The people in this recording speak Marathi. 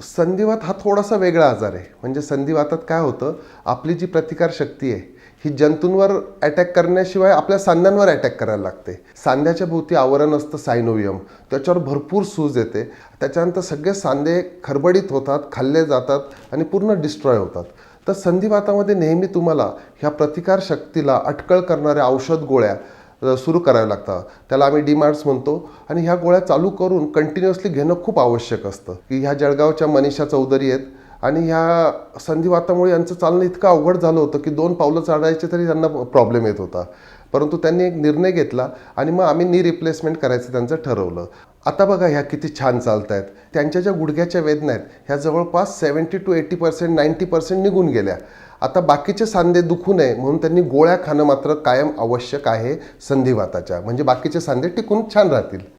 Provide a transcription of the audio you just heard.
संधिवात हा थोडासा वेगळा आजार आहे. म्हणजे संधिवातात काय होतं आपली जी प्रतिकारशक्ती आहे ही जंतूंवर अटॅक करण्याशिवाय आपल्या सांध्यांवर अटॅक करायला लागते. सांध्याच्या भोवती आवरण असतं सायनोवियम. त्याच्यावर भरपूर सूज येते. त्याच्यानंतर सगळे सांधे खरबडीत होतात खाल्ले जातात आणि पूर्ण डिस्ट्रॉय होतात. तर संधिवातामध्ये नेहमी तुम्हाला ह्या प्रतिकारशक्तीला अटकळ करणाऱ्या औषध गोळ्या सुरू करावे लागतात. त्याला आम्ही डीमार्ट्स म्हणतो आणि ह्या गोळ्या चालू करून कंटिन्युअसली घेणं खूप आवश्यक असतं. की ह्या जळगावच्या मनीषा चौधरी आहेत आणि ह्या संधिवातामुळे यांचं चालणं इतकं अवघड झालं होतं की दोन पावलं चढायचे तरी त्यांना प्रॉब्लेम येत होता. परंतु त्यांनी एक निर्णय घेतला आणि मग आम्ही नी रिप्लेसमेंट करायचं त्यांचं ठरवलं. आता बघा ह्या किती छान चालत आहेत त्यांच्या ज्या गुडघ्याच्या वेदना आहेत ह्या जवळपास seventy two eighty percent ninety percent निघून गेल्या. आता बाकीचे सांधे दुखू नये म्हणून त्यांनी गोळ्या खाणं मात्र कायम आवश्यक आहे संधिवाताच्या. म्हणजे बाकीचे सांधे टिकून छान राहतील.